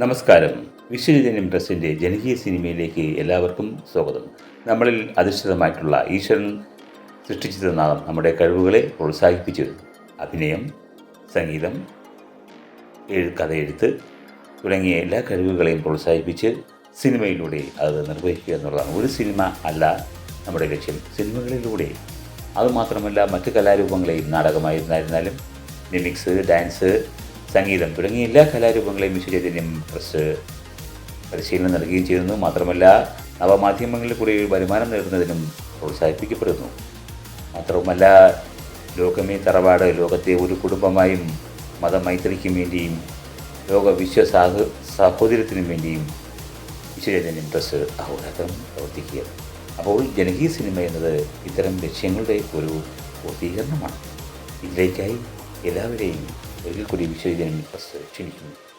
നമസ്കാരം. വിശ്വജിതനും പ്രസിന്റെ ജനകീയ സിനിമയിലേക്ക് എല്ലാവർക്കും സ്വാഗതം. നമ്മളിൽ അധിഷ്ഠിതമായിട്ടുള്ള ഈശ്വരൻ സൃഷ്ടിച്ചു തന്ന നമ്മുടെ കഴിവുകളെ പ്രോത്സാഹിപ്പിച്ചു. അഭിനയം സംഗീതം കഥയെഴുത്ത് തുടങ്ങിയ എല്ലാ കഴിവുകളെയും പ്രോത്സാഹിപ്പിച്ച് സിനിമയിലൂടെ അത് നിർവഹിക്കുക എന്നുള്ളതാണ്. ഒരു സിനിമ അല്ല നമ്മുടെ ലക്ഷ്യം. സിനിമകളിലൂടെ അതുമാത്രമല്ല മറ്റ് കലാരൂപങ്ങളെയും നാടകമായിരുന്നായിരുന്നാലും മിമിക്സ് ഡാൻസ് സംഗീതം തുടങ്ങിയ എല്ലാ കലാരൂപങ്ങളെയും വിശ്വചൈതന്യം പ്രസ് പരിശീലനം നൽകുകയും ചെയ്യുന്നു. മാത്രമല്ല നവമാധ്യമങ്ങളിൽ കൂടി വരുമാനം നേടുന്നതിനും പ്രോത്സാഹിപ്പിക്കപ്പെടുന്നു. മാത്രവുമല്ല ലോകമേ തറവാട് ലോകത്തെ ഒരു കുടുംബമായും മതമൈത്രിക്കും വേണ്ടിയും ലോക വിശ്വ സാഹ സാഹോദര്യത്തിനും വേണ്ടിയും വിശ്വചൈതന്യം പ്രസ് അഹോരാത്രം പ്രവർത്തിക്കുകയാണ് അപ്പോൾ ജനകീയ സിനിമ എന്നത് ഇത്തരം ലക്ഷ്യങ്ങളുടെ ഒരു പൂർത്തീകരണമാണ്. ഇതിലേക്കായി എല്ലാവരെയും ഒരിക്കൽ കൂടി വിശ്വചൈതന്യം ട്രസ്റ്റ് ക്ഷണിക്കുന്നു